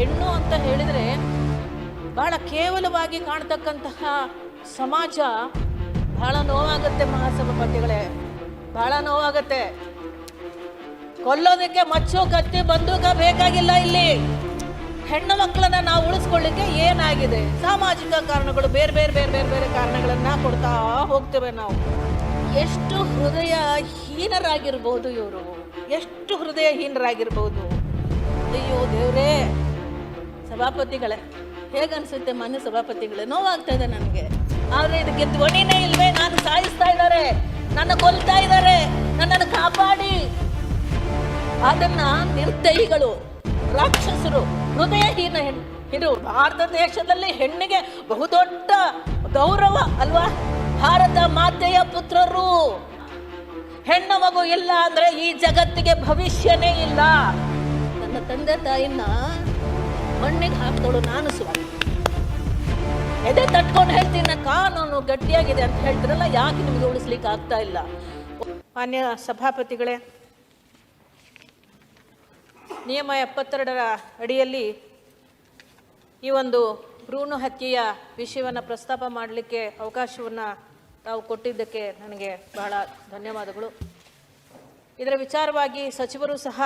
ಹೆಣ್ಣು ಅಂತ ಹೇಳಿದರೆ ಬಹಳ ಕೇವಲವಾಗಿ ಕಾಣ್ತಕ್ಕಂತಹ ಸಮಾಜ ಬಹಳ ನೋವಾಗುತ್ತೆ ಮಹಾಸಭಾಪತಿಗಳೇ ಬಹಳ ನೋವಾಗುತ್ತೆ. ಕೊಲ್ಲೋದಕ್ಕೆ ಮಚ್ಚು, ಕತ್ತಿ, ಬಂದೂಕ ಬೇಕಾಗಿಲ್ಲ ಇಲ್ಲಿ. ಹೆಣ್ಣು ಮಕ್ಕಳನ್ನ ನಾವು ಉಳಿಸ್ಕೊಳ್ಳಿಕ್ಕೆ ಏನಾಗಿದೆ? ಸಾಮಾಜಿಕ ಕಾರಣಗಳು ಬೇರೆ ಬೇರೆ ಬೇರೆ ಬೇರೆ ಬೇರೆ ಕಾರಣಗಳನ್ನ ಕೊಡ್ತಾ ಹೋಗ್ತೇವೆ ನಾವು. ಎಷ್ಟು ಹೃದಯ ಹೀನರಾಗಿರ್ಬೋದು ಇವರು. ಎಷ್ಟು ಹೃದಯ ಹೀನರಾಗಿರ್ಬೋದು ಅಯ್ಯೋ ದೇವ್ರೇ. ಸಭಾಪತಿಗಳೇ? ಹೇಗನ್ಸುತ್ತೆ ಮಾನ್ಯ ಸಭಾಪತಿಗಳೇ? ನೋವಾಗ್ತಾ ಇದೆ ನನಗೆ. ಆದ್ರೆ ಇದಕ್ಕೆ ಧ್ವನಿನೇ ಇಲ್ವೇ? ನಾನು ಸಾಯಿಸ್ತಾ ಇದ್ದಾರೆ. ನನ್ನ ಕೊಲ್ತಾ ಇದ್ದಾರೆ. ನನ್ನನ್ನು ಕಾಪಾಡಿ. ಅದನ್ನ ನಿರ್ದಯಿಗಳು, ರಾಕ್ಷಸರು, ಹೃದಯಹೀನ ಹೆಣ್ಣು ಇದು ಭಾರತ ದೇಶದಲ್ಲಿ ಹೆಣ್ಣಿಗೆ ಬಹುದೊಡ್ಡ ಗೌರವ ಅಲ್ವಾ? ಭಾರತ ಮಾತೆಯ ಪುತ್ರರು. ಹೆಣ್ಣು ಮಗು ಇಲ್ಲ ಅಂದ್ರೆ ಈ ಜಗತ್ತಿಗೆ ಭವಿಷ್ಯನೇ ಇಲ್ಲ. ನನ್ನ ತಂದೆ ತಾಯಿನ ಮಣ್ಣಿಗೆ ಹಾಕ್ದೋಳು ನಾನು ಸ್ವಾಮಿ ಎದೆ ತಟ್ಕೊಂಡು ಹೇಳ್ತೀನಿ ಕಾನೂನು ಗಟ್ಟಿಯಾಗಿದೆ ಅಂತ ಹೇಳ್ತಿರಲ್ಲ, ಯಾಕೆ ನಿಮಗೆ ಉಳಿಸ್ಲಿಕ್ಕೆ ಆಗ್ತಾ ಇಲ್ಲ? ಮಾನ್ಯ ಸಭಾಪತಿಗಳೇ, ನಿಯಮ ಎಪ್ಪತ್ತೆರಡರ ಅಡಿಯಲ್ಲಿ ಈ ಒಂದು ಭ್ರೂಣ ಹತ್ಯೆಯ ವಿಷಯವನ್ನು ಪ್ರಸ್ತಾಪ ಮಾಡಲಿಕ್ಕೆ ಅವಕಾಶವನ್ನು ತಾವು ಕೊಟ್ಟಿದ್ದಕ್ಕೆ ನನಗೆ ಬಹಳ ಧನ್ಯವಾದಗಳು. ಇದರ ವಿಚಾರವಾಗಿ ಸಚಿವರು ಸಹ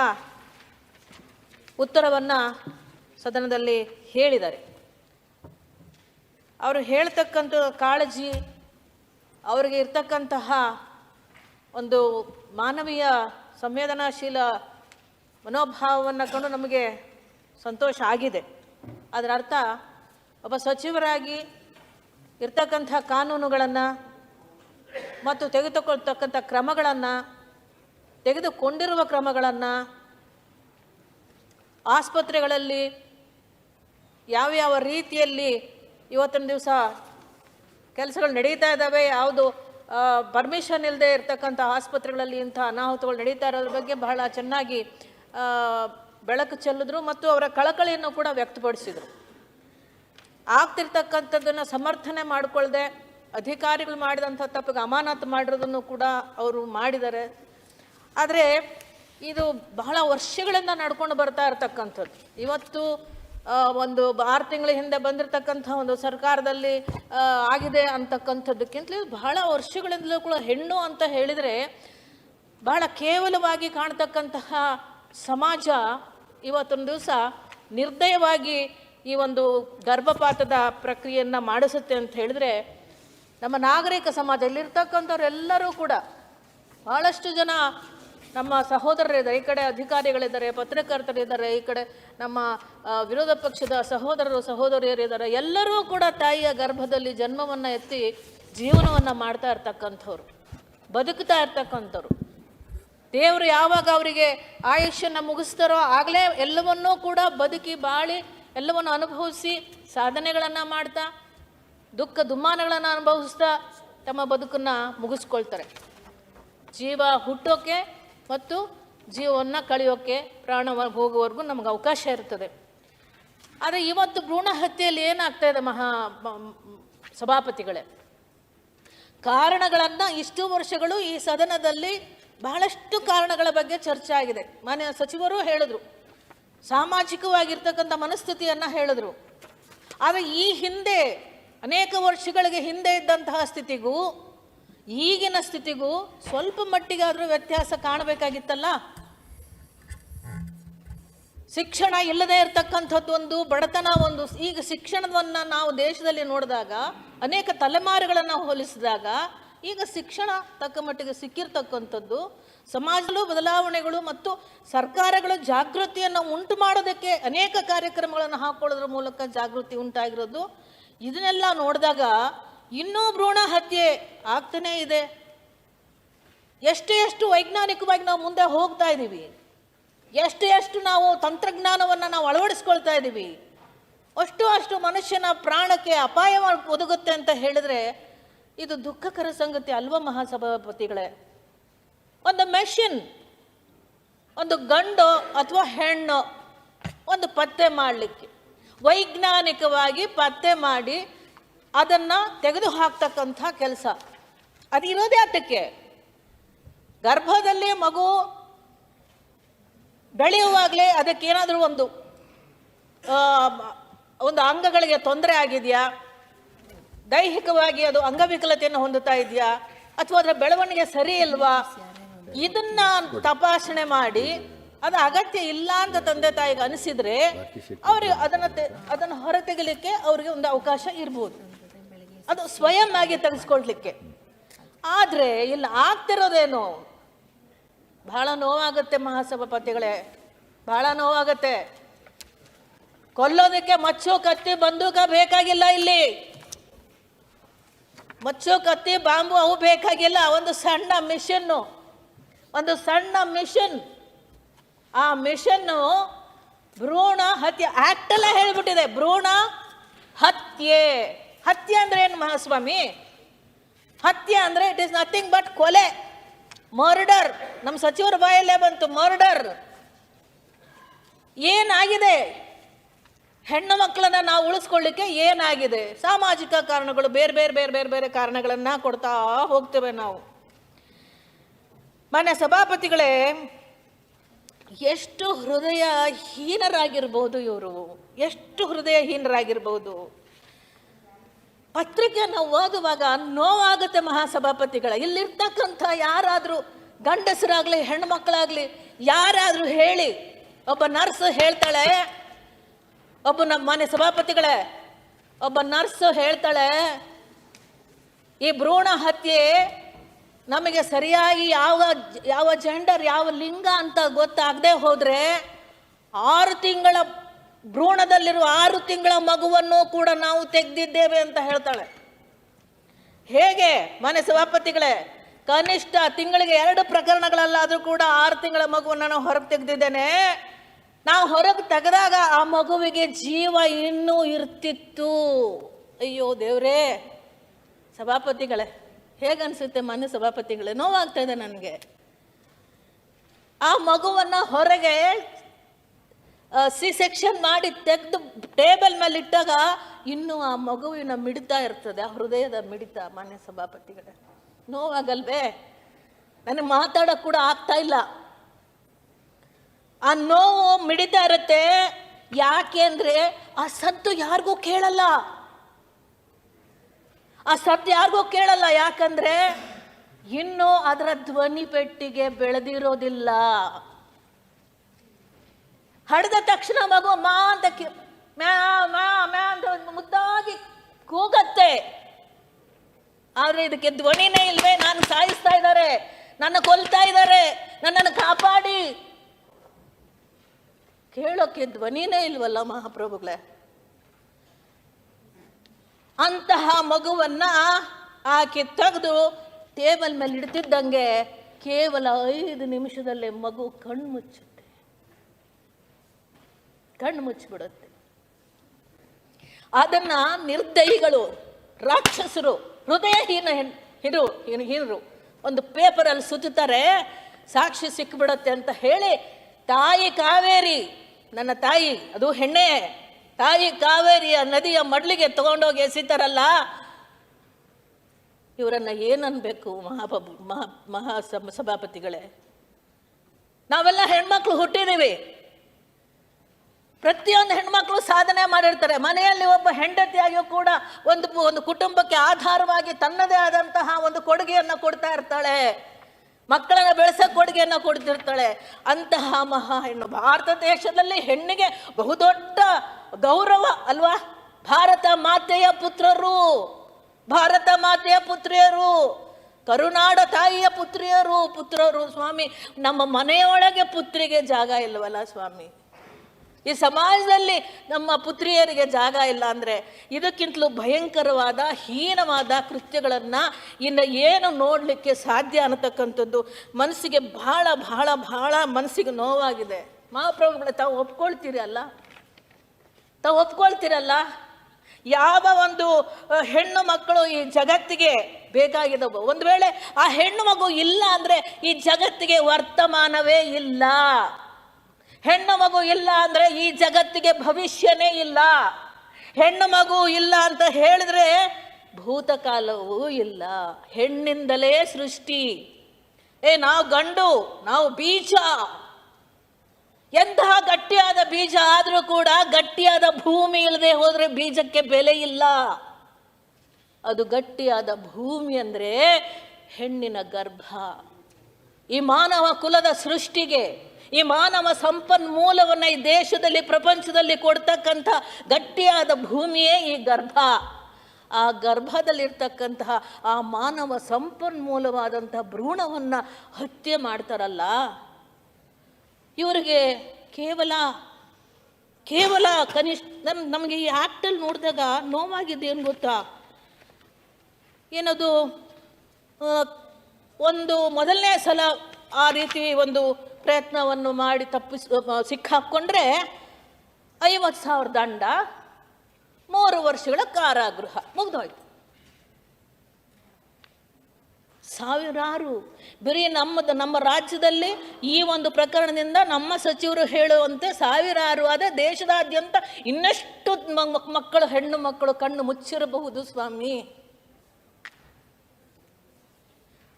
ಉತ್ತರವನ್ನು ಸದನದಲ್ಲಿ ಹೇಳಿದ್ದಾರೆ. ಅವರು ಹೇಳ್ತಕ್ಕಂಥ ಕಾಳಜಿ, ಅವರಿಗೆ ಇರ್ತಕ್ಕಂತಹ ಒಂದು ಮಾನವೀಯ ಸಂವೇದನಾಶೀಲ ಮನೋಭಾವವನ್ನು ಕಂಡು ನಮಗೆ ಸಂತೋಷ ಆಗಿದೆ. ಅದರ ಅರ್ಥ, ಒಬ್ಬ ಸಚಿವರಾಗಿ ಇರ್ತಕ್ಕಂಥ ಕಾನೂನುಗಳನ್ನು ಮತ್ತು ತೆಗೆದುಕೊಳ್ತಕ್ಕಂಥ ಕ್ರಮಗಳನ್ನು, ತೆಗೆದುಕೊಂಡಿರುವ ಕ್ರಮಗಳನ್ನು ಆಸ್ಪತ್ರೆಗಳಲ್ಲಿ ಯಾವ್ಯಾವ ರೀತಿಯಲ್ಲಿ ಇವತ್ತಿನ ದಿವಸ ಕೆಲಸಗಳು ನಡೀತಾ ಇದ್ದಾವೆ, ಯಾವುದು ಪರ್ಮಿಷನ್ ಇಲ್ಲದೆ ಇರತಕ್ಕಂಥ ಆಸ್ಪತ್ರೆಗಳಲ್ಲಿ ಇಂಥ ಅನಾಹುತಗಳು ನಡೀತಾ ಇರೋದ್ರ ಬಗ್ಗೆ ಬಹಳ ಚೆನ್ನಾಗಿ ಬೆಳಕು ಚೆಲ್ಲಿದ್ರು ಮತ್ತು ಅವರ ಕಳಕಳಿಯನ್ನು ಕೂಡ ವ್ಯಕ್ತಪಡಿಸಿದರು. ಆಗ್ತಿರ್ತಕ್ಕಂಥದ್ದನ್ನು ಸಮರ್ಥನೆ ಮಾಡಿಕೊಳ್ಳದೆ ಅಧಿಕಾರಿಗಳು ಮಾಡಿದಂಥ ತಪ್ಪಿಗೆ ಅಮಾನತು ಮಾಡಿರೋದನ್ನು ಕೂಡ ಅವರು ಮಾಡಿದ್ದಾರೆ. ಆದರೆ, ಇದು ಬಹಳ ವರ್ಷಗಳಿಂದ ನಡ್ಕೊಂಡು ಬರ್ತಾ ಇರತಕ್ಕಂಥದ್ದು. ಇವತ್ತು ಒಂದು ಆರು ತಿಂಗಳ ಹಿಂದೆ ಬಂದಿರತಕ್ಕಂಥ ಒಂದು ಸರ್ಕಾರದಲ್ಲಿ ಆಗಿದೆ ಅಂತಕ್ಕಂಥದ್ದಕ್ಕಿಂತಲೂ ಬಹಳ ವರ್ಷಗಳಿಂದಲೂ ಕೂಡ ಹೆಣ್ಣು ಅಂತ ಹೇಳಿದರೆ ಬಹಳ ಕೇವಲವಾಗಿ ಕಾಣ್ತಕ್ಕಂತಹ ಸಮಾಜ ಇವತ್ತೊಂದು ದಿವಸ ನಿರ್ದಯವಾಗಿ ಈ ಒಂದು ಗರ್ಭಪಾತದ ಪ್ರಕ್ರಿಯೆಯನ್ನು ಮಾಡಿಸುತ್ತೆ ಅಂತ ಹೇಳಿದ್ರೆ ನಮ್ಮ ನಾಗರಿಕ ಸಮಾಜ ಇಲ್ಲಿರ್ತಕ್ಕಂಥವ್ರೆಲ್ಲರೂ ಕೂಡ ಭಾಳಷ್ಟು ಜನ ನಮ್ಮ ಸಹೋದರರಿದ್ದಾರೆ, ಈ ಕಡೆ ಅಧಿಕಾರಿಗಳಿದ್ದಾರೆ, ಪತ್ರಕರ್ತರಿದ್ದಾರೆ, ಈ ಕಡೆ ನಮ್ಮ ವಿರೋಧ ಪಕ್ಷದ ಸಹೋದರರು, ಸಹೋದರಿಯರಿದ್ದಾರೆ, ಎಲ್ಲರೂ ಕೂಡ ತಾಯಿಯ ಗರ್ಭದಲ್ಲಿ ಜನ್ಮವನ್ನು ಎತ್ತಿ ಜೀವನವನ್ನು ಮಾಡ್ತಾ ಇರ್ತಕ್ಕಂಥವ್ರು, ಬದುಕ್ತಾ ಇರ್ತಕ್ಕಂಥವ್ರು. ದೇವರು ಯಾವಾಗ ಅವರಿಗೆ ಆಯುಷ್ಯನ ಮುಗಿಸ್ತಾರೋ ಆಗಲೇ ಎಲ್ಲವನ್ನೂ ಕೂಡ ಬದುಕಿ ಬಾಳಿ, ಎಲ್ಲವನ್ನು ಅನುಭವಿಸಿ ಸಾಧನೆಗಳನ್ನು ಮಾಡ್ತಾ, ದುಃಖ ದುಮ್ಮಾನಗಳನ್ನು ಅನುಭವಿಸ್ತಾ ತಮ್ಮ ಬದುಕನ್ನು ಮುಗಿಸ್ಕೊಳ್ತಾರೆ. ಜೀವ ಹುಟ್ಟೋಕೆ ಮತ್ತು ಜೀವವನ್ನು ಕಳೆಯೋಕ್ಕೆ ಪ್ರಾಣ ಹೋಗುವವರೆಗೂ ನಮಗೆ ಅವಕಾಶ ಇರ್ತದೆ. ಆದರೆ ಇವತ್ತು ಭ್ರೂಣ ಹತ್ಯೆಯಲ್ಲಿ ಏನಾಗ್ತಾ ಇದೆ ಮಹಾ ಸಭಾಪತಿಗಳೇ? ಕಾರಣಗಳನ್ನು ಇಷ್ಟು ವರ್ಷಗಳು ಈ ಸದನದಲ್ಲಿ ಬಹಳಷ್ಟು ಕಾರಣಗಳ ಬಗ್ಗೆ ಚರ್ಚೆ ಆಗಿದೆ. ಮಾನ್ಯ ಸಚಿವರು ಹೇಳಿದ್ರು. ಸಾಮಾಜಿಕವಾಗಿರ್ತಕ್ಕಂಥ ಮನಸ್ಥಿತಿಯನ್ನು ಹೇಳಿದ್ರು. ಆದರೆ ಈ ಹಿಂದೆ, ಅನೇಕ ವರ್ಷಗಳಿಗೆ ಹಿಂದೆ ಇದ್ದಂತಹ ಸ್ಥಿತಿಗೂ ಈಗಿನ ಸ್ಥಿತಿಗೂ ಸ್ವಲ್ಪ ಮಟ್ಟಿಗಾದರೂ ವ್ಯತ್ಯಾಸ ಕಾಣಬೇಕಾಗಿತ್ತಲ್ಲ? ಶಿಕ್ಷಣ ಇಲ್ಲದೆ ಇರತಕ್ಕಂಥದ್ದು ಒಂದು ಬಡತನ ಒಂದು ಈಗ ಶಿಕ್ಷಣವನ್ನು ನಾವು ದೇಶದಲ್ಲಿ ನೋಡಿದಾಗ, ಅನೇಕ ತಲೆಮಾರುಗಳನ್ನು ಹೋಲಿಸಿದಾಗ, ಈಗ ಶಿಕ್ಷಣ ತಕ್ಕ ಮಟ್ಟಿಗೆ ಸಿಕ್ಕಿರ್ತಕ್ಕಂಥದ್ದು, ಸಮಾಜದಲ್ಲೂ ಬದಲಾವಣೆಗಳು ಮತ್ತು ಸರ್ಕಾರಗಳು ಜಾಗೃತಿಯನ್ನು ಉಂಟು ಮಾಡೋದಕ್ಕೆ ಅನೇಕ ಕಾರ್ಯಕ್ರಮಗಳನ್ನು ಹಾಕೊಳ್ಳೋದ್ರ ಮೂಲಕ ಜಾಗೃತಿ ಉಂಟಾಗಿರೋದು. ಇದನ್ನೆಲ್ಲ ನೋಡಿದಾಗ ಇನ್ನೂ ಭ್ರೂಣ ಹತ್ಯೆ ಆಗ್ತಾನೇ ಇದೆ. ಎಷ್ಟು ಎಷ್ಟು ವೈಜ್ಞಾನಿಕವಾಗಿ ನಾವು ಮುಂದೆ ಹೋಗ್ತಾ ಇದ್ದೀವಿ ಎಷ್ಟು ಎಷ್ಟು ನಾವು ತಂತ್ರಜ್ಞಾನವನ್ನು ನಾವು ಅಳವಡಿಸ್ಕೊಳ್ತಾ ಇದ್ದೀವಿ ಅಷ್ಟು ಅಷ್ಟು ಮನುಷ್ಯನ ಪ್ರಾಣಕ್ಕೆ ಅಪಾಯ ಒದಗುತ್ತೆ ಅಂತ ಹೇಳಿದ್ರೆ ಇದು ದುಃಖಕರ ಸಂಗತಿ ಅಲ್ವಾ ಮಹಾಸಭಾಪತಿಗಳೇ? ಒಂದು ಮೆಷಿನ್, ಒಂದು ಗಂಡು ಅಥವಾ ಹೆಣ್ಣು ಒಂದು ಪತ್ತೆ ಮಾಡಲಿಕ್ಕೆ, ವೈಜ್ಞಾನಿಕವಾಗಿ ಪತ್ತೆ ಮಾಡಿ ಅದನ್ನು ತೆಗೆದು ಹಾಕ್ತಕ್ಕಂಥ ಕೆಲಸ. ಅದು ಇರೋದೇ ಅದಕ್ಕೆ ಗರ್ಭದಲ್ಲಿ ಮಗು ಬೆಳೆಯುವಾಗಲೇ ಅದಕ್ಕೇನಾದರೂ ಒಂದು ಒಂದು ಅಂಗಗಳಿಗೆ ತೊಂದರೆ ಆಗಿದೆಯಾ? ದೈಹಿಕವಾಗಿ ಅದು ಅಂಗವಿಕಲತೆಯನ್ನು ಹೊಂದುತ್ತಾ ಇದೆಯಾ? ಅಥವಾ ಅದರ ಬೆಳವಣಿಗೆ ಸರಿ ಇಲ್ವಾ? ಇದನ್ನ ತಪಾಸಣೆ ಮಾಡಿ ಅದು ಅಗತ್ಯ ಇಲ್ಲ ಅಂತ ತಂದೆ ತಾಯಿಗೆ ಅನಿಸಿದ್ರೆ ಅವ್ರಿಗೆ ಅದನ್ನ ಅದನ್ನು ಅದನ್ನ ಹೊರತೆಗಲಿಕ್ಕೆ ಅವರಿಗೆ ಒಂದು ಅವಕಾಶ ಇರ್ಬೋದು. ಅದು ಸ್ವಯಂ ಆಗಿ ತೆಗೆಸ್ಕೊಳ್ಲಿಕ್ಕೆ. ಆದರೆ ಇಲ್ಲಿ ಆಗ್ತಿರೋದೇನು? ಬಹಳ ನೋವಾಗುತ್ತೆ ಮಹಾಸಭಾಪತಿಗಳೇ. ಬಹಳ ನೋವಾಗುತ್ತೆ. ಕೊಲ್ಲೋದಕ್ಕೆ ಮಚ್ಚು ಕತ್ತಿ ಬಂದೂಕ ಬೇಕಾಗಿಲ್ಲ ಇಲ್ಲಿ. ಮಚ್ಚು ಕತ್ತಿ ಬಾಂಬು ಅವು ಬೇಕಾಗಿಲ್ಲ. ಒಂದು ಸಣ್ಣ ಮಿಷನ್ನು. ಒಂದು ಸಣ್ಣ ಮಿಷನ್. ಆ ಮಿಷನ್ನು ಭ್ರೂಣ ಹತ್ಯೆ ಆಕ್ಟೆಲ್ಲ ಹೇಳ್ಬಿಟ್ಟಿದೆ. ಭ್ರೂಣ ಹತ್ಯೆ. ಹತ್ಯೆ ಅಂದ್ರೆ ಏನು ಮಹಾಸ್ವಾಮಿ? ಹತ್ಯೆ ಅಂದ್ರೆ ಇಟ್ ಇಸ್ ನಥಿಂಗ್ ಬಟ್ ಕೊಲೆ ಮರ್ಡರ್ ನಮ್ಮ ಸಚಿವರ ಬಾಯಲ್ಲೇ ಬಂತು ಮರ್ಡರ್ ಏನಾಗಿದೆ? ಹೆಣ್ಣು ಮಕ್ಕಳನ್ನ ನಾವು ಉಳಿಸ್ಕೊಳ್ಳಿಕ್ಕೆ ಏನಾಗಿದೆ? ಸಾಮಾಜಿಕ ಕಾರಣಗಳು ಬೇರೆ ಬೇರೆ ಬೇರೆ ಬೇರೆ ಬೇರೆ ಕಾರಣಗಳನ್ನ ಕೊಡ್ತಾ ಹೋಗ್ತೇವೆ ನಾವು. ಮನೆ ಸಭಾಪತಿಗಳೇ, ಎಷ್ಟು ಹೃದಯ ಹೀನರಾಗಿರ್ಬೋದು ಇವರು. ಎಷ್ಟು ಹೃದಯ ಹೀನರಾಗಿರ್ಬೋದು ಪತ್ರಿಕೆಯನ್ನು ಓದುವಾಗ ನೋವಾಗುತ್ತೆ ಮಹಾಸಭಾಪತಿಗಳ. ಇಲ್ಲಿರ್ತಕ್ಕಂಥ ಯಾರಾದರೂ ಗಂಡಸರಾಗಲಿ, ಹೆಣ್ಮಕ್ಳಾಗಲಿ, ಯಾರಾದರೂ ಹೇಳಿ, ಒಬ್ಬ ನರ್ಸ್ ಹೇಳ್ತಾಳೆ, ಒಬ್ಬ ನಮ್ಮ ಮನೆ ಸಭಾಪತಿಗಳೇ, ಒಬ್ಬ ನರ್ಸ್ ಹೇಳ್ತಾಳೆ, ಈ ಭ್ರೂಣ ಹತ್ಯೆ ನಮಗೆ ಸರಿಯಾಗಿ ಯಾವ ಯಾವ ಜೆಂಡರ್ ಯಾವ ಲಿಂಗ ಅಂತ ಗೊತ್ತಾಗದೆ ಹೋದರೆ ಆರು ತಿಂಗಳ ಭ್ರೂಣದಲ್ಲಿರುವ ಆರು ತಿಂಗಳ ಮಗುವನ್ನು ಕೂಡ ನಾವು ತೆಗೆದಿದ್ದೇವೆ ಅಂತ ಹೇಳ್ತಾಳೆ. ಹೇಗೆ ಮನೆ ಸಭಾಪತಿಗಳೇ, ಕನಿಷ್ಠ ತಿಂಗಳಿಗೆ ಎರಡು ಪ್ರಕರಣಗಳಲ್ಲಾದರೂ ಕೂಡ ಆರು ತಿಂಗಳ ಮಗುವನ್ನು ನಾನು ಹೊರಗೆ ತೆಗೆದಿದ್ದೇನೆ. ನಾವು ಹೊರಗೆ ತೆಗೆದಾಗ ಆ ಮಗುವಿಗೆ ಜೀವ ಇನ್ನೂ ಇರ್ತಿತ್ತು. ಅಯ್ಯೋ ದೇವ್ರೇ, ಸಭಾಪತಿಗಳೇ, ಹೇಗನ್ಸುತ್ತೆ ಮನೆ ಸಭಾಪತಿಗಳೇ, ನೋವಾಗ್ತಾ ಇದೆ ನನಗೆ. ಆ ಮಗುವನ್ನ ಹೊರಗೆ ಸಿ ಸೆಕ್ಷನ್ ಮಾಡಿ ತೆಗೆದು ಟೇಬಲ್ ಮೇಲೆ ಇಟ್ಟಾಗ ಇನ್ನೂ ಆ ಮಗುವಿನ ಮಿಡಿತ ಇರ್ತದೆ, ಆ ಹೃದಯದ ಮಿಡಿತ ಮಾನ್ಯ ಸಭಾಪತಿಗಳೇ. ನೋವಾಗಲ್ವೇ? ನನಗೆ ಮಾತಾಡೋಕೆ ಕೂಡ ಆಗ್ತಾ ಇಲ್ಲ. ಆ ನೋವು ಮಿಡಿತಾ ಇರುತ್ತೆ. ಯಾಕೆ ಅಂದರೆ ಆ ಸದ್ದು ಯಾರಿಗೂ ಕೇಳಲ್ಲ. ಆ ಸದ್ದು ಯಾರಿಗೂ ಕೇಳಲ್ಲ. ಯಾಕಂದ್ರೆ ಇನ್ನು ಅದರ ಧ್ವನಿ ಪೆಟ್ಟಿಗೆ ಬೆಳೆದಿರೋದಿಲ್ಲ. ಹಡ್ದ ತಕ್ಷಣ ಮಗು ಮಾ ಅಂತ ಮ್ಯಾ ಮ್ಯಾ ಮ್ಯಾ ಅಂತ ಮುದ್ದಾಗಿ ಕೂಗತ್ತೆ. ಆದ್ರೆ ಇದಕ್ಕೆ ಧ್ವನಿನೇ ಇಲ್ವೇ, ನಾನು ಸಾಯಿಸ್ತಾ ಇದ್ದಾರೆ, ನನ್ನ ಕೊಲ್ತಾ ಇದ್ದಾರೆ, ನನ್ನನ್ನು ಕಾಪಾಡಿ. ಕೇಳೋಕೆ ಧ್ವನಿನೇ ಇಲ್ವಲ್ಲ ಮಹಾಪ್ರಭುಗಳೇ? ಅಂತಹ ಮಗುವನ್ನ ಆಕೆ ತೆಗೆದು ಟೇಬಲ್ ಮೇಲೆ ಇಡ್ತಿದ್ದಂಗೆ ಕೇವಲ ಐದು ನಿಮಿಷದಲ್ಲೇ ಮಗು ಕಣ್ಣು ಮುಚ್ಚುತ್ತೆ ಕಣ್ಣು ಮುಚ್ಚಿಬಿಡುತ್ತೆ. ಅದನ್ನ ನಿರ್ದಯಿಗಳು, ರಾಕ್ಷಸರು, ಹೃದಯಹೀನ ಹಿರು, ಹೀನ- ಹೀನರು ಒಂದು ಪೇಪರಲ್ಲಿ ಸುತ್ತುತ್ತಾರೆ, ಸಾಕ್ಷಿ ಸಿಕ್ಬಿಡತ್ತೆ ಅಂತ ಹೇಳಿ, ತಾಯಿ ಕಾವೇರಿ, ನನ್ನ ತಾಯಿ, ಅದು ಹೆಣ್ಣೆ, ತಾಯಿ ಕಾವೇರಿಯ ನದಿಯ ಮಡ್ಲಿಗೆ ತಗೊಂಡೋಗಿ ಎಸಿತಾರಲ್ಲ, ಇವರನ್ನ ಏನನ್ಬೇಕು ಮಹಾಪ ಮಹಾ ಮಹಾ ಸಭ- ಸಭಾಪತಿಗಳೇ? ನಾವೆಲ್ಲ ಹೆಣ್ಮಕ್ಳು ಹುಟ್ಟಿದೀವಿ ಪ್ರತಿಯೊಂದು ಹೆಣ್ಮಕ್ಳು ಸಾಧನೆ ಮಾಡಿರ್ತಾರೆ. ಮನೆಯಲ್ಲಿ ಒಬ್ಬ ಹೆಂಡತಿಯಾಗಿಯೂ ಕೂಡ ಒಂದು ಒಂದು ಕುಟುಂಬಕ್ಕೆ ಆಧಾರವಾಗಿ ತನ್ನದೇ ಆದಂತಹ ಒಂದು ಕೊಡುಗೆಯನ್ನು ಕೊಡ್ತಾ ಇರ್ತಾಳೆ. ಮಕ್ಕಳನ್ನ ಬೆಳೆಸೋ ಕೊಡುಗೆಯನ್ನು ಕೊಡ್ತಿರ್ತಾಳೆ. ಅಂತಹ ಮಹಾ ಹೆಣ್ಣು. ಭಾರತ ದೇಶದಲ್ಲಿ ಹೆಣ್ಣಿಗೆ ಬಹುದೊಡ್ಡ ಗೌರವ ಅಲ್ವಾ? ಭಾರತ ಮಾತೆಯ ಪುತ್ರರು. ಭಾರತ ಮಾತೆಯ ಪುತ್ರಿಯರು. ಕರುನಾಡ ತಾಯಿಯ ಪುತ್ರಿಯರು. ಪುತ್ರರು. ಸ್ವಾಮಿ, ನಮ್ಮ ಮನೆಯೊಳಗೆ ಪುತ್ರಿಗೆ ಜಾಗ ಇಲ್ವಲ್ಲ ಸ್ವಾಮಿ? ಈ ಸಮಾಜದಲ್ಲಿ ನಮ್ಮ ಪುತ್ರಿಯರಿಗೆ ಜಾಗ ಇಲ್ಲ ಅಂದರೆ ಇದಕ್ಕಿಂತಲೂ ಭಯಂಕರವಾದ, ಹೀನವಾದ ಕೃತ್ಯಗಳನ್ನು ಇನ್ನು ಏನು ನೋಡಲಿಕ್ಕೆ ಸಾಧ್ಯ ಅನ್ನತಕ್ಕಂಥದ್ದು ಮನಸ್ಸಿಗೆ ಬಹಳ ಬಹಳ ಬಹಳ ಮನಸ್ಸಿಗೆ ನೋವಾಗಿದೆ. ಮಹಾಪ್ರಭುಗಳ, ತಾವು ಒಪ್ಕೊಳ್ತೀರಲ್ಲ ತಾವು ಒಪ್ಕೊಳ್ತೀರಲ್ಲ ಯಾವ ಒಂದು ಹೆಣ್ಣು ಮಕ್ಕಳು ಈ ಜಗತ್ತಿಗೆ ಬೇಕಾಗಿದ್ದವು. ಒಂದು ವೇಳೆ ಆ ಹೆಣ್ಣು ಮಗು ಇಲ್ಲ ಅಂದರೆ ಈ ಜಗತ್ತಿಗೆ ವರ್ತಮಾನವೇ ಇಲ್ಲ. ಹೆಣ್ಣು ಮಗು ಇಲ್ಲ ಅಂದರೆ ಈ ಜಗತ್ತಿಗೆ ಭವಿಷ್ಯನೇ ಇಲ್ಲ. ಹೆಣ್ಣು ಮಗು ಇಲ್ಲ ಅಂತ ಹೇಳಿದ್ರೆ ಭೂತಕಾಲವೂ ಇಲ್ಲ. ಹೆಣ್ಣಿಂದಲೇ ಸೃಷ್ಟಿ. ಏ, ನಾವು ಗಂಡು, ನಾವು ಬೀಜ. ಎಂತಹ ಗಟ್ಟಿಯಾದ ಬೀಜ ಆದರೂ ಕೂಡ ಗಟ್ಟಿಯಾದ ಭೂಮಿ ಇಲ್ಲದೆ ಹೋದರೆ ಬೀಜಕ್ಕೆ ಬೆಲೆ ಇಲ್ಲ. ಅದು ಗಟ್ಟಿಯಾದ ಭೂಮಿ ಅಂದರೆ ಹೆಣ್ಣಿನ ಗರ್ಭ. ಈ ಮಾನವ ಕುಲದ ಸೃಷ್ಟಿಗೆ ಈ ಮಾನವ ಸಂಪನ್ಮೂಲವನ್ನು ಈ ದೇಶದಲ್ಲಿ, ಪ್ರಪಂಚದಲ್ಲಿ ಕೊಡ್ತಕ್ಕಂಥ ಗಟ್ಟಿಯಾದ ಭೂಮಿಯೇ ಈ ಗರ್ಭ. ಆ ಗರ್ಭದಲ್ಲಿರ್ತಕ್ಕಂತಹ ಆ ಮಾನವ ಸಂಪನ್ಮೂಲವಾದಂಥ ಭ್ರೂಣವನ್ನು ಹತ್ಯೆ ಮಾಡ್ತಾರಲ್ಲ, ಇವರಿಗೆ ಕೇವಲ ಕೇವಲ ಕನಿಷ್ಠ, ನಮ್, ನಮಗೆ ಈ ಆ್ಯಕ್ಟಲ್ಲಿ ನೋಡಿದಾಗ ನೋವಾಗಿದ್ದು ಏನು ಗೊತ್ತಾ? ಏನದು ಒಂದು ಮೊದಲನೇ ಸಲ ಆ ರೀತಿ ಒಂದು ಪ್ರಯತ್ನವನ್ನು ಮಾಡಿ ತಪ್ಪಿಸ್ ಸಿಕ್ಕಾಕ್ಕೊಂಡ್ರೆ ಐವತ್ತು ಸಾವಿರ ದಂಡ, ಮೂರು ವರ್ಷಗಳ ಕಾರಾಗೃಹ, ಮುಗ್ದೋಯ್ತು. ಸಾವಿರಾರು, ಬರೀ ನಮ್ಮದು, ನಮ್ಮ ರಾಜ್ಯದಲ್ಲಿ ಈ ಒಂದು ಪ್ರಕರಣದಿಂದ ನಮ್ಮ ಸಚಿವರು ಹೇಳುವಂತೆ ಸಾವಿರಾರು, ಆದರೆ ದೇಶದಾದ್ಯಂತ ಇನ್ನಷ್ಟು ಮಕ್ಕಳು, ಹೆಣ್ಣು ಮಕ್ಕಳು ಕಣ್ಣು ಮುಚ್ಚಿರಬಹುದು ಸ್ವಾಮಿ.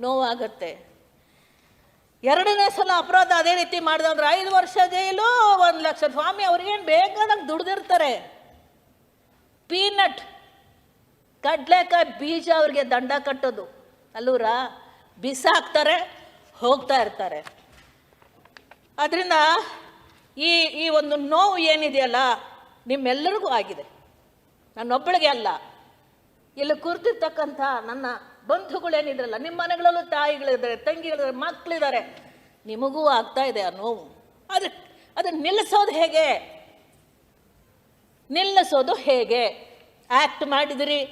ನೋವಾಗತ್ತೆ. ಎರಡನೇ ಸಲ ಅಪರಾಧ ಅದೇ ರೀತಿ ಮಾಡಿದ್ರೆ ಐದು ವರ್ಷ ಜೈಲು, ಒಂದು ಲಕ್ಷ ಸ್ವಾಮಿ, ಅವ್ರಿಗೇನು ಬೇಕಾದಂಗೆ ದುಡ್ದಿರ್ತಾರೆ. ಪೀನಟ್, ಕಡಲೆಕಾಯಿ ಬೀಜ ಅವ್ರಿಗೆ ದಂಡ ಕಟ್ಟೋದು. ಅಲ್ಲೂರ, ಬಿಸಾಕ್ತಾರೆ, ಹೋಗ್ತಾ ಇರ್ತಾರೆ. ಅದರಿಂದ ಈ ಈ ಒಂದು ನೋವು ಏನಿದೆಯಲ್ಲ, ನಿಮ್ಮೆಲ್ಲರಿಗೂ ಆಗಿದೆ. ನನ್ನೊಬ್ಬಳಿಗೆ ಅಲ್ಲ. ಇಲ್ಲಿ ಕುರಿತಿರ್ತಕ್ಕಂಥ ನನ್ನ ಬಂಧುಗಳೇನಿದ್ರಲ್ಲ ನಿಮ್ಮ ಮನೆಗಳಲ್ಲೂ ತಾಯಿಗಳಿದ್ದಾರೆ, ತಂಗಿಗಳಿದ್ದಾರೆ ಮಕ್ಕಳಿದ್ದಾರೆ ನಿಮಗೂ ಆಗ್ತಾ ಇದೆ ಆ ನೋವು. ಅದು ಅದನ್ನು ನಿಲ್ಲಿಸೋದು ಹೇಗೆ? ನಿಲ್ಲಿಸೋದು ಹೇಗೆ? ಆ್ಯಕ್ಟ್ ಮಾಡಿದಿರಿ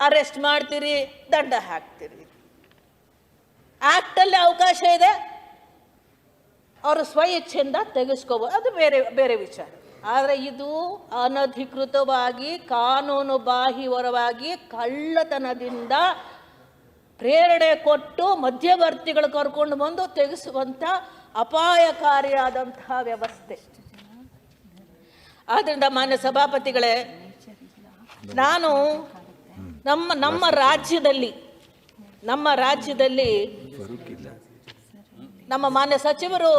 ಅರೆಸ್ಟ್ ಮಾಡ್ತೀರಿ, ದಂಡ ಹಾಕ್ತೀರಿ. ಆ್ಯಕ್ಟಲ್ಲಿ ಅವಕಾಶ ಇದೆ. ಅವರು ಸ್ವ ಇಚ್ಛೆಯಿಂದ ತೆಗೆಸ್ಕೋಬೋದು ಅದು ಬೇರೆ ಬೇರೆ ವಿಚಾರ. ಆದರೆ ಇದು ಅನಧಿಕೃತವಾಗಿ, ಕಾನೂನು ಬಾಹಿರವಾಗಿ ಕಳ್ಳತನದಿಂದ ಪ್ರೇರಣೆ ಕೊಟ್ಟು ಮಧ್ಯವರ್ತಿಗಳು ಕರ್ಕೊಂಡು ಬಂದು ತೆಗೆಸುವಂಥ ಅಪಾಯಕಾರಿಯಾದಂತಹ ವ್ಯವಸ್ಥೆ. ಆದ್ದರಿಂದ ಮಾನ್ಯ ಸಭಾಪತಿಗಳೇ, ನಾನು ನಮ್ಮ ನಮ್ಮ ರಾಜ್ಯದಲ್ಲಿ ನಮ್ಮ ರಾಜ್ಯದಲ್ಲಿ ನಮ್ಮ ಮಾನ್ಯ ಸಚಿವರು,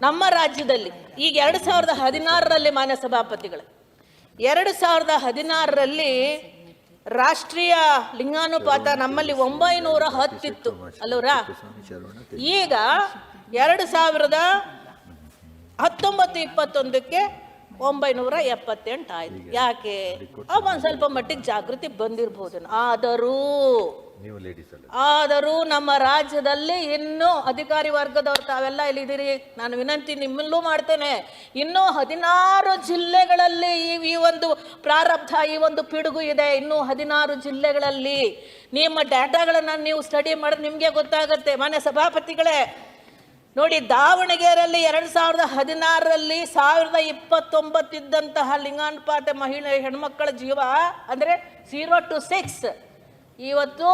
ನಮ್ಮ ರಾಜ್ಯದಲ್ಲಿ, ಈಗ ಎರಡು ಸಾವಿರದ ಹದಿನಾರರಲ್ಲಿ ಮಾನ್ಯ ಸಭಾಪತಿಗಳು, ಎರಡು ಸಾವಿರದ ಹದಿನಾರರಲ್ಲಿ ರಾಷ್ಟ್ರೀಯ ಲಿಂಗಾನುಪಾತ ನಮ್ಮಲ್ಲಿ ಒಂಬೈನೂರ ಹತ್ತಿತ್ತು. ಅಲ್ಲೂರಾ ಈಗ ಎರಡು ಸಾವಿರದ ಹತ್ತೊಂಬತ್ತು ಇಪ್ಪತ್ತೊಂದಕ್ಕೆ ಒಂಬೈನೂರ ಎಪ್ಪತ್ತೆಂಟು ಆಯಿತು. ಯಾಕೆ? ಅವಾಗ ಒಂದು ಸ್ವಲ್ಪ ಮಟ್ಟಿಗೆ ಜಾಗೃತಿ ಬಂದಿರ್ಬೋದು ಆದರೂ ನೀವು ಲೇಡೀಸ್ ಅಲ್ಲ. ಆದರೂ ನಮ್ಮ ರಾಜ್ಯದಲ್ಲಿ ಇನ್ನೂ ಅಧಿಕಾರಿ ವರ್ಗದವರು ತಾವೆಲ್ಲ ಇಲ್ಲಿದ್ದೀರಿ. ನಾನು ವಿನಂತಿ ನಿಮ್ಮಲ್ಲೂ ಮಾಡ್ತೇನೆ. ಇನ್ನೂ ಹದಿನಾರು ಜಿಲ್ಲೆಗಳಲ್ಲಿ ಈ ಈ ಒಂದು ಪ್ರಾರಬ್ಧ, ಈ ಒಂದು ಪಿಡುಗು ಇದೆ. ಇನ್ನೂ ಹದಿನಾರು ಜಿಲ್ಲೆಗಳಲ್ಲಿ ನಿಮ್ಮ ಡಾಟಾಗಳನ್ನು ನೀವು ಸ್ಟಡಿ ಮಾಡಿದ್ರೆ ನಿಮಗೆ ಗೊತ್ತಾಗುತ್ತೆ. ಮಾನ್ಯ ಸಭಾಪತಿಗಳೇ, ನೋಡಿ ದಾವಣಗೆರೆಯಲ್ಲಿ ಎರಡು ಸಾವಿರದ ಹದಿನಾರರಲ್ಲಿ ಸಾವಿರದ ಇಪ್ಪತ್ತೊಂಬತ್ತಿದ್ದಂತಹ ಲಿಂಗಾನುಪಾತ ಮಹಿಳೆ ಹೆಣ್ಮಕ್ಕಳ ಜೀವ ಅಂದರೆ ಝೀರೋ ಟು ಸಿಕ್ಸ್ ಇವತ್ತು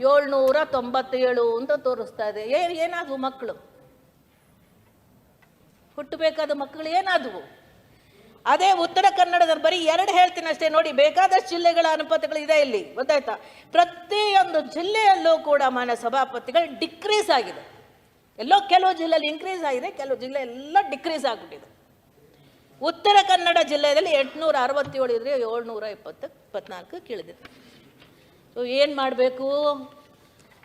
ಏಳ್ನೂರ ತೊಂಬತ್ತೇಳು ಅಂತ ತೋರಿಸ್ತಾ ಇದೆ. ಏ, ಏನಾದವು ಮಕ್ಕಳು? ಹುಟ್ಟಬೇಕಾದ ಮಕ್ಕಳು ಏನಾದವು? ಅದೇ ಉತ್ತರ ಕನ್ನಡದ ಬರೀ ಎರಡು ಹೇಳ್ತೀನಿ ಅಷ್ಟೇ. ನೋಡಿ, ಬೇಕಾದಷ್ಟು ಜಿಲ್ಲೆಗಳ ಅನುಪಾತಗಳು ಇದೆ ಇಲ್ಲಿ. ಗೊತ್ತಾಯ್ತಾ? ಪ್ರತಿಯೊಂದು ಜಿಲ್ಲೆಯಲ್ಲೂ ಕೂಡ ಮಾನ್ಯ ಸಭಾಪತಿಗಳು ಡಿಕ್ರೀಸ್ ಆಗಿದೆ. ಎಲ್ಲೋ ಕೆಲವು ಜಿಲ್ಲೆಯಲ್ಲಿ ಇನ್ಕ್ರೀಸ್ ಆಗಿದೆ, ಕೆಲವು ಜಿಲ್ಲೆ ಎಲ್ಲ ಡಿಕ್ರೀಸ್ ಆಗಿಬಿಟ್ಟಿದೆ. ಉತ್ತರ ಕನ್ನಡ ಜಿಲ್ಲೆಯಲ್ಲಿ ಎಂಟುನೂರ ಅರವತ್ತೇಳು ಇದ್ರೆ ಏಳ್ನೂರ ಇಪ್ಪತ್ತು, ಇಪ್ಪತ್ನಾಲ್ಕು ಕೀಳಿದೆ. ಏನು ಮಾಡಬೇಕು?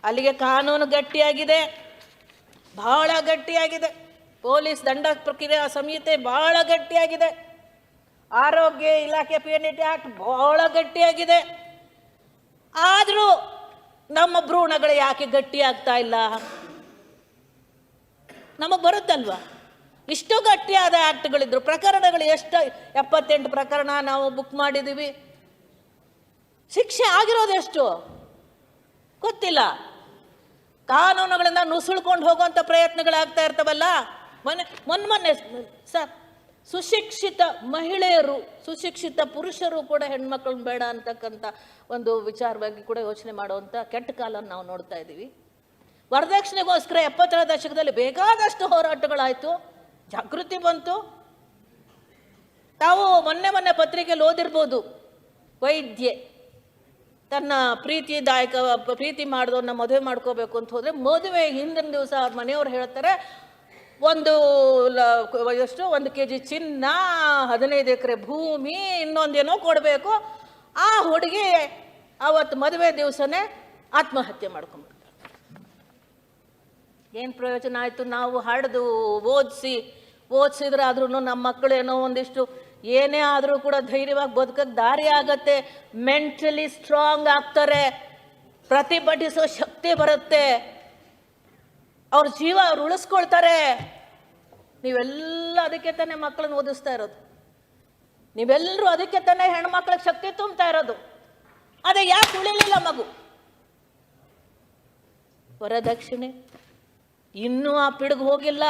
ಅಲ್ಲಿಗೆ ಕಾನೂನು ಗಟ್ಟಿಯಾಗಿದೆ. ಬಹಳ ಗಟ್ಟಿಯಾಗಿದೆ. ಪೊಲೀಸ್ ದಂಡ ಪ್ರಕ್ರಿಯೆ ಸಂಹಿತೆ ಬಹಳ ಗಟ್ಟಿಯಾಗಿದೆ. ಆರೋಗ್ಯ ಇಲಾಖೆ ಪಿ ಆಕ್ಟ್ ಬಹಳ ಗಟ್ಟಿಯಾಗಿದೆ. ಆದರೂ ನಮ್ಮ ಭ್ರೂಣಗಳು ಯಾಕೆ ಗಟ್ಟಿಯಾಗ್ತಾ ಇಲ್ಲ? ನಮಗೆ ಬರುತ್ತಲ್ವಾ? ಇಷ್ಟು ಗಟ್ಟಿಯಾದ ಆ್ಯಕ್ಟ್ಗಳಿದ್ರು ಪ್ರಕರಣಗಳು ಎಷ್ಟು? ಎಪ್ಪತ್ತೆಂಟು ಪ್ರಕರಣ ನಾವು ಬುಕ್ ಮಾಡಿದ್ದೀವಿ ಶಿಕ್ಷೆ ಆಗಿರೋದೆಷ್ಟು ಗೊತ್ತಿಲ್ಲ. ಕಾನೂನುಗಳಿಂದ ನುಸುಳ್ಕೊಂಡು ಹೋಗುವಂಥ ಪ್ರಯತ್ನಗಳಾಗ್ತಾ ಇರ್ತವಲ್ಲ? ಮೊನ್ನೆ ಮೊನ್ನೆ ಮೊನ್ನೆ, ಸರ್, ಸುಶಿಕ್ಷಿತ ಮಹಿಳೆಯರು, ಸುಶಿಕ್ಷಿತ ಪುರುಷರು ಕೂಡ ಹೆಣ್ಮಕ್ಳು ಬೇಡ ಅಂತಕ್ಕಂಥ ಒಂದು ವಿಚಾರವಾಗಿ ಕೂಡ ಯೋಚನೆ ಮಾಡುವಂಥ ಕೆಟ್ಟ ಕಾಲನ್ನು ನಾವು ನೋಡ್ತಾ ಇದ್ದೀವಿ. ವರದಕ್ಷಿಣೆಗೋಸ್ಕರ ಎಪ್ಪತ್ತರ ದಶಕದಲ್ಲಿ ಬೇಕಾದಷ್ಟು ಹೋರಾಟಗಳಾಯಿತು. ಜಾಗೃತಿ ಬಂತು. ತಾವು ಮೊನ್ನೆ ಮೊನ್ನೆ ಪತ್ರಿಕೆಯಲ್ಲಿ ಓದಿರ್ಬೋದು. ವೈದ್ಯೆ ತನ್ನ ಪ್ರೀತಿದಾಯಕ, ಪ್ರೀತಿ ಮಾಡಿದವ್ರನ್ನ ಮದುವೆ ಮಾಡ್ಕೋಬೇಕು ಅಂತ ಹೋದರೆ ಮದುವೆ ಹಿಂದಿನ ದಿವಸ ಅವ್ರ ಮನೆಯವ್ರು ಹೇಳ್ತಾರೆ, ಒಂದು ಎಷ್ಟು ಒಂದು ಕೆ ಜಿ ಚಿನ್ನ, ಹದಿನೈದು ಎಕರೆ ಭೂಮಿ, ಇನ್ನೊಂದೇನೋ ಕೊಡಬೇಕು. ಆ ಹುಡುಗಿ ಅವತ್ತು ಮದುವೆ ದಿವಸನೇ ಆತ್ಮಹತ್ಯೆ ಮಾಡ್ಕೊಂಡ್ಬಿಡ್ತಾರೆ ಏನು ಪ್ರಯೋಜನ ಆಯಿತು? ನಾವು ಹಡ್ದು ಓದಿಸಿ ಓದಿಸಿದ್ರೆ ಆದ್ರೂ ನಮ್ಮ ಮಕ್ಕಳು ಏನೋ ಒಂದಿಷ್ಟು ಏನೇ ಆದರೂ ಕೂಡ ಧೈರ್ಯವಾಗಿ ಬದುಕಕ್ಕೆ ದಾರಿ ಆಗತ್ತೆ. ಮೆಂಟಲಿ ಸ್ಟ್ರಾಂಗ್ ಆಗ್ತಾರೆ. ಪ್ರತಿಭಟಿಸೋ ಶಕ್ತಿ ಬರುತ್ತೆ. ಅವ್ರ ಜೀವ ಅವ್ರು ಉಳಿಸ್ಕೊಳ್ತಾರೆ. ನೀವೆಲ್ಲ ಅದಕ್ಕೆ ತಾನೇ ಮಕ್ಕಳನ್ನ ಓದಿಸ್ತಾ ಇರೋದು. ನೀವೆಲ್ಲರೂ ಅದಕ್ಕೆ ತಾನೇ ಹೆಣ್ಮಕ್ಳಿಗೆ ಶಕ್ತಿ ತುಂಬ್ತಾ ಇರೋದು. ಅದೇ ಯಾಕೆ ಉಳಿಲಿಲ್ಲ ಮಗು? ವರದಕ್ಷಿಣೆ. ಇನ್ನೂ ಆ ಪಿಡುಗು ಹೋಗಿಲ್ಲ.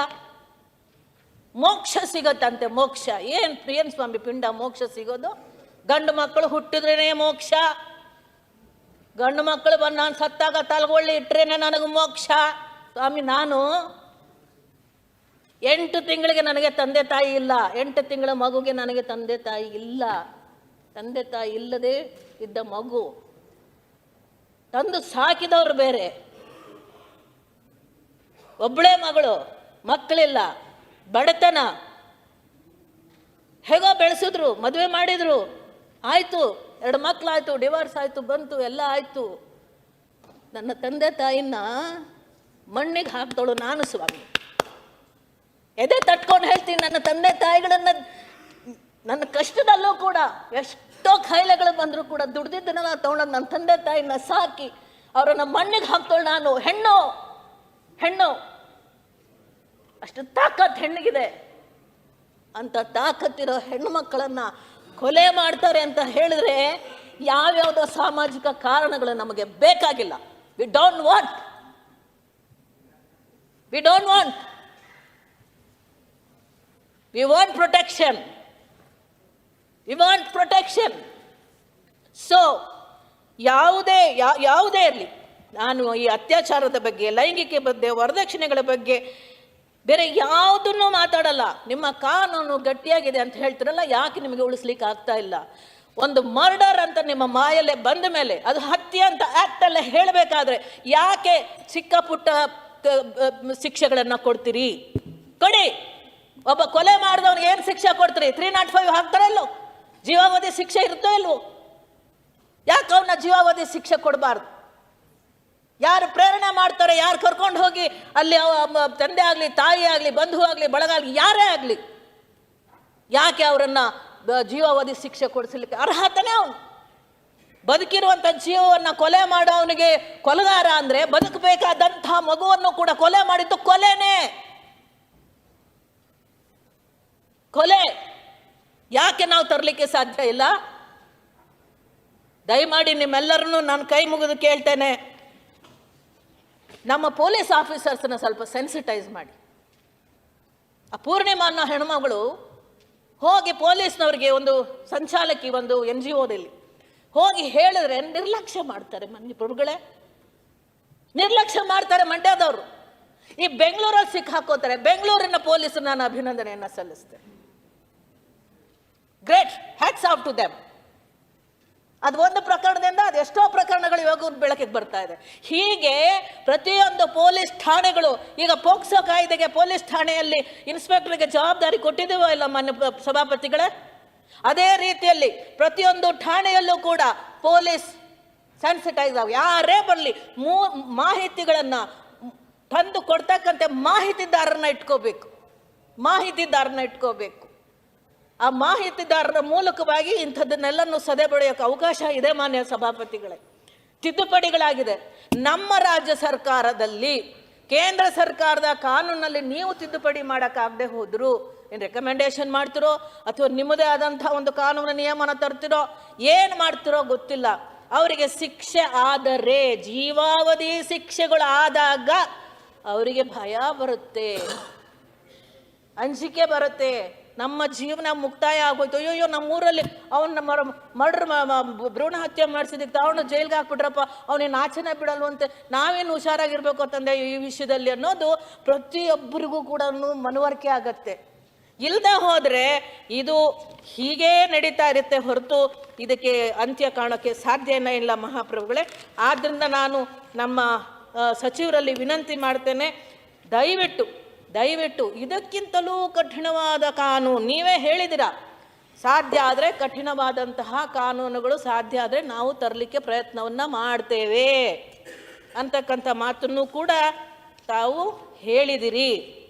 ಮೋಕ್ಷ ಸಿಗತ್ತಂತೆ, ಮೋಕ್ಷ. ಏನು ಏನ್ ಸ್ವಾಮಿ, ಪಿಂಡ ಮೋಕ್ಷ ಸಿಗೋದು? ಗಂಡು ಮಕ್ಕಳು ಹುಟ್ಟಿದ್ರೇನೆ ಮೋಕ್ಷ. ಗಂಡು ಮಕ್ಕಳು ಬಂದು ನಾನು ಸತ್ತಾಗ ತಲ್ಗೊಳ್ಳಿ ಇಟ್ರೇನೆ ನನಗೆ ಮೋಕ್ಷ. ಸ್ವಾಮಿ, ನಾನು ಎಂಟು ತಿಂಗಳಿಗೆ ನನಗೆ ತಂದೆ ತಾಯಿ ಇಲ್ಲ. ಎಂಟು ತಿಂಗಳ ಮಗುಗೆ ನನಗೆ ತಂದೆ ತಾಯಿ ಇಲ್ಲ. ತಂದೆ ತಾಯಿ ಇಲ್ಲದೆ ಇದ್ದ ಮಗು. ತಂದು ಸಾಕಿದವರು ಬೇರೆ. ಒಬ್ಬಳೇ ಮಗಳು, ಮಕ್ಕಳಿಲ್ಲ. ಬಡತನ. ಹೇಗೋ ಬೆಳೆಸಿದ್ರು, ಮದುವೆ ಮಾಡಿದ್ರು. ಆಯಿತು, ಎರಡು ಮಕ್ಕಳಾಯ್ತು ಡಿವೋರ್ಸ್ ಆಯಿತು, ಬಂತು, ಎಲ್ಲ ಆಯಿತು. ನನ್ನ ತಂದೆ ತಾಯಿನ ಮಣ್ಣಿಗೆ ಹಾಕ್ದಳು ನಾನು ಸ್ವಾಮಿ. ಎದೆ ತಟ್ಕೊಂಡು ಹೇಳ್ತೀನಿ, ನನ್ನ ತಂದೆ ತಾಯಿಗಳನ್ನ, ನನ್ನ ಕಷ್ಟದಲ್ಲೂ ಕೂಡ, ಎಷ್ಟೋ ಕಾಯಿಲೆಗಳು ಬಂದರೂ ಕೂಡ, ದುಡ್ದಿದ್ದನ್ನೆಲ್ಲ ತೊಗೊಂಡು ನನ್ನ ತಂದೆ ತಾಯಿನ ಸಾಕಿ, ಅವರನ್ನ ಮಣ್ಣಿಗೆ ಹಾಕ್ತೋಳು ನಾನು. ಹೆಣ್ಣು ಹೆಣ್ಣು. ಅಷ್ಟು ತಾಕತ್ ಹೆಣ್ಣಿಗಿದೆ ಅಂತ ತಾಕತ್ತಿರೋ ಹೆಣ್ಣು ಮಕ್ಕಳನ್ನ ಕೊಲೆ ಮಾಡ್ತಾರೆ ಅಂತ ಹೇಳಿದ್ರೆ ಯಾವ್ಯಾವುದೋ ಸಾಮಾಜಿಕ ಕಾರಣಗಳು ನಮಗೆ ಬೇಕಾಗಿಲ್ಲ. We don't want we don't want we want protection we want protection so ಯಾವುದೇ ಯಾವುದೇ ಇರಲಿ, ನಾನು ಈ ಅತ್ಯಾಚಾರದ ಬಗ್ಗೆ, ಲೈಂಗಿಕ ಬಗ್ಗೆ, ವರದಕ್ಷಿಣೆಗಳ ಬಗ್ಗೆ ಬೇರೆ ಯಾವುದನ್ನು ಮಾತಾಡಲ್ಲ. ನಿಮ್ಮ ಕಾನೂನು ಗಟ್ಟಿಯಾಗಿದೆ ಅಂತ ಹೇಳ್ತಿರಲ್ಲ, ಯಾಕೆ ನಿಮಗೆ ಉಳಿಸ್ಲಿಕ್ಕೆ ಆಗ್ತಾ ಇಲ್ಲ? ಒಂದು ಮರ್ಡರ್ ಅಂತ ನಿಮ್ಮ ಮಾಯಲ್ಲೇ ಬಂದ ಮೇಲೆ, ಅದು ಹತ್ಯೆ ಅಂತ ಆಕ್ಟ್ ಅಲ್ಲೇ ಹೇಳಬೇಕಾದ್ರೆ ಯಾಕೆ ಚಿಕ್ಕ ಪುಟ್ಟ ಶಿಕ್ಷೆಗಳನ್ನು ಕೊಡ್ತೀರಿ? ಕೊಡಿ. ಒಬ್ಬ ಕೊಲೆ ಮಾಡಿದವನಿಗೆ ಏನು ಶಿಕ್ಷೆ ಕೊಡ್ತೀರಿ? ತ್ರೀ ನಾಟ್ ಫೈವ್ ಹಾಕ್ತಾರಲ್ಲೋ ಜೀವಾವಧಿ ಶಿಕ್ಷೆ ಇರುತ್ತೋ ಇಲ್ವೋ? ಯಾಕೆ ಅವನ ಜೀವಾವಧಿ ಶಿಕ್ಷೆ ಕೊಡಬಾರ್ದು? ಯಾರು ಪ್ರೇರಣೆ ಮಾಡ್ತಾರೆ, ಯಾರು ಕರ್ಕೊಂಡು ಹೋಗಿ ಅಲ್ಲಿ ತಂದೆ ಆಗಲಿ, ತಾಯಿ ಆಗಲಿ, ಬಂಧು ಆಗಲಿ, ಬಳಗ ಆಗಲಿ, ಯಾರೇ ಆಗಲಿ, ಯಾಕೆ ಅವರನ್ನು ಜೀವಾವಧಿ ಶಿಕ್ಷೆ ಕೊಡಿಸಲಿಕ್ಕೆ ಅರ್ಹತನೇ ಅವನು? ಬದುಕಿರುವಂಥ ಜೀವವನ್ನು ಕೊಲೆ ಮಾಡೋವನಿಗೆ ಕೊಲಗಾರ ಅಂದರೆ ಬದುಕಬೇಕಾದಂಥ ಮಗುವನ್ನು ಕೂಡ ಕೊಲೆ ಮಾಡಿದ್ದು ಕೊಲೆನೇ. ಕೊಲೆ. ಯಾಕೆ ನಾವು ತರಲಿಕ್ಕೆ ಸಾಧ್ಯ ಇಲ್ಲ? ದಯಮಾಡಿ ನಿಮ್ಮೆಲ್ಲರನ್ನೂ ನಾನು ಕೈ ಮುಗಿದು ಕೇಳ್ತೇನೆ. ನಮ್ಮ ಪೊಲೀಸ್ ಆಫೀಸರ್ಸ್ನ ಸ್ವಲ್ಪ ಸೆನ್ಸಿಟೈಸ್ ಮಾಡಿ. ಆ ಪೂರ್ಣಿಮಾ ಅನ್ನೋ ಹೆಣ್ಮಗಳು ಹೋಗಿ ಪೊಲೀಸ್ನವ್ರಿಗೆ ಒಂದು ಸಂಚಾಲಕಿ ಒಂದು ಎನ್ ಜಿ ಓದಲ್ಲಿ ಹೋಗಿ ಹೇಳಿದ್ರೆ ನಿರ್ಲಕ್ಷ್ಯ ಮಾಡ್ತಾರೆ ಮನೆ ಪುರುಗಳೇ ನಿರ್ಲಕ್ಷ್ಯ ಮಾಡ್ತಾರೆ ಮಂಡ್ಯದವರು. ಈ ಬೆಂಗಳೂರಲ್ಲಿ ಸಿಕ್ಕಾಕೋತಾರೆ. ಬೆಂಗಳೂರಿನ ಪೊಲೀಸರು ನಾನು ಅಭಿನಂದನೆಯನ್ನು ಸಲ್ಲಿಸ್ತೇನೆ. Great hats off to them ಅದು ಒಂದು ಪ್ರಕರಣದಿಂದ ಅದು ಎಷ್ಟೋ ಪ್ರಕರಣಗಳು ಇವಾಗ ಬೆಳಕಿಗೆ ಬರ್ತಾ ಇದೆ. ಹೀಗೆ ಪ್ರತಿಯೊಂದು ಪೊಲೀಸ್ ಠಾಣೆಗಳು, ಈಗ ಪೋಕ್ಸೋ ಕಾಯ್ದೆಗೆ ಪೊಲೀಸ್ ಠಾಣೆಯಲ್ಲಿ ಇನ್ಸ್ಪೆಕ್ಟರ್ಗೆ ಜವಾಬ್ದಾರಿ ಕೊಟ್ಟಿದ್ದೀವೋ ಇಲ್ಲ ಮಾನ್ಯ ಸಭಾಪತಿಗಳೇ? ಅದೇ ರೀತಿಯಲ್ಲಿ ಪ್ರತಿಯೊಂದು ಠಾಣೆಯಲ್ಲೂ ಕೂಡ ಪೊಲೀಸ್ ಸೆನ್ಸಿಟೈಸ್ ಆಗಿ, ಯಾರೇ ಬರಲಿ ಮೂ, ಮಾಹಿತಿಗಳನ್ನು ತಂದು ಕೊಡ್ತಕ್ಕಂತೆ ಮಾಹಿತಿದಾರರನ್ನ ಇಟ್ಕೋಬೇಕು. ಮಾಹಿತಿದಾರನ್ನ ಇಟ್ಕೋಬೇಕು. ಆ ಮಾಹಿತಿದಾರರ ಮೂಲಕವಾಗಿ ಇಂಥದ್ದನ್ನೆಲ್ಲನೂ ಸದೆ ಬೆಳೆಯೋಕೆ ಅವಕಾಶ ಇದೆ, ಮಾನ್ಯ ಸಭಾಪತಿಗಳೇ. ತಿದ್ದುಪಡಿಗಳಾಗಿದೆ. ನಮ್ಮ ರಾಜ್ಯ ಸರ್ಕಾರದಲ್ಲಿ ಕೇಂದ್ರ ಸರ್ಕಾರದ ಕಾನೂನಲ್ಲಿ ನೀವು ತಿದ್ದುಪಡಿ ಮಾಡೋಕ್ಕಾಗದೆ ಹೋದ್ರು, ಏನು ರೆಕಮೆಂಡೇಶನ್ ಮಾಡ್ತಿರೋ, ಅಥವಾ ನಿಮ್ಮದೇ ಆದಂಥ ಒಂದು ಕಾನೂನು ನಿಯಮನ ತರ್ತಿರೋ, ಏನು ಮಾಡ್ತಿರೋ ಗೊತ್ತಿಲ್ಲ. ಅವರಿಗೆ ಶಿಕ್ಷೆ ಆದರೆ, ಜೀವಾವಧಿ ಶಿಕ್ಷೆಗಳು ಆದಾಗ ಅವರಿಗೆ ಭಯ ಬರುತ್ತೆ. ಅಂಜಿಕೆ ಬರುತ್ತೆ. ನಮ್ಮ ಜೀವನ ಮುಕ್ತಾಯ ಆಗೋಯ್ತು. ಅಯ್ಯೋ ನಮ್ಮೂರಲ್ಲಿ ಊರಲ್ಲಿ ಮರ, ಮರ್ಡ್ರ್ ಭ್ರೂಣ ಹತ್ಯೆ ಮಾಡಿಸಿದಕ್ಕೆ ಅವನು ಜೈಲ್ಗೆ ಹಾಕ್ಬಿಟ್ರಪ್ಪ ಅವನಿಗೆ ಬಿಡಲ್ವ ಬಿಡಲ್ವಂತೆ. ನಾವೇನು ಹುಷಾರಾಗಿರ್ಬೇಕು ಅಂತಂದೆ ಈ ವಿಷಯದಲ್ಲಿ ಅನ್ನೋದು ಪ್ರತಿಯೊಬ್ಬರಿಗೂ ಕೂಡ ಮನವರಿಕೆ ಆಗತ್ತೆ. ಇಲ್ಲದೆ ಹೋದರೆ ಇದು ಹೀಗೇ ನಡೀತಾ ಇರುತ್ತೆ ಹೊರತು ಇದಕ್ಕೆ ಅಂತ್ಯ ಕಾಣೋಕ್ಕೆ ಸಾಧ್ಯನೇ ಇಲ್ಲ ಮಹಾಪ್ರಭುಗಳೇ. ಆದ್ದರಿಂದ ನಾನು ನಮ್ಮ ಸಚಿವರಲ್ಲಿ ವಿನಂತಿ ಮಾಡ್ತೇನೆ, ದಯವಿಟ್ಟು ದಯವಿಟ್ಟು ಇದಕ್ಕಿಂತಲೂ ಕಠಿಣವಾದ ಕಾನೂನು. ನೀವೇ ಹೇಳಿದಿರ, ಸಾಧ್ಯ ಆದರೆ ಕಠಿಣವಾದಂತಹ ಕಾನೂನುಗಳು ಸಾಧ್ಯ ಆದರೆ ನಾವು ತರಲಿಕ್ಕೆ ಪ್ರಯತ್ನವನ್ನು ಮಾಡ್ತೇವೆ. ಅಂತಕ್ಕಂಥ ಮಾತನ್ನು ಕೂಡ ತಾವು ಹೇಳಿದಿರಿ.